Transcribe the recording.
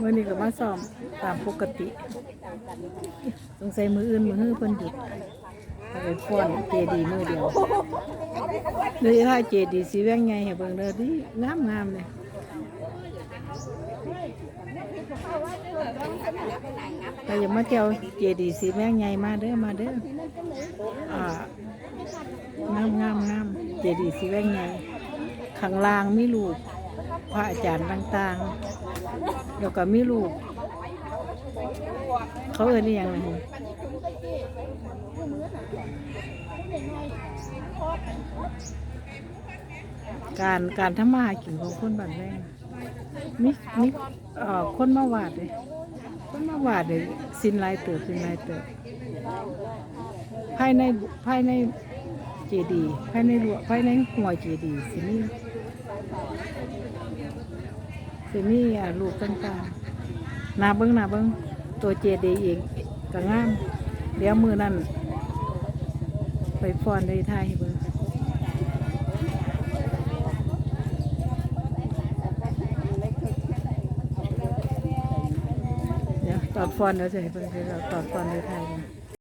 มื่อนี้ก็มาซ้อมตามปกติ สงสัยมืออื่นมือฮื้อเพิ่นหยุดไปฟ้อนเจดีมือเดียวเลยถ้าเจดีสีแวงไงให้เบิ่งเด้อดิงามงามเลยเราอย่ามาเที่ยวเจดีสีแวงไงมาเด้อมาเด้ออ่างามงามงามเจดีสีแวงไงข้างล่างมีรูป พระอาจารย์ต่างๆ แล้วก็มีลูก เขาเอ่ยนี่ยังไงการการทำมาหากินของคนบ้านแรงมีมีเอ่อคนมาวาดเลยคนมาวาดเลยสินลายเติบสินลายเติบภายในภายในเจดีย์ภายในรั้วภายในหัวเจดีย์สิมี สิมีอะลูกต่างๆหนาเบิ้งหนาเบิ้งตัวเจดีเองก็งาม เดี๋ยวมือนั่นไปฟอนในไทยเบิ้งเดี๋ยวตอนฟ้อนเดี๋ยวจะให้เบิ้งเดี๋ยวตอนฟ้อนในไทยเบิ่ง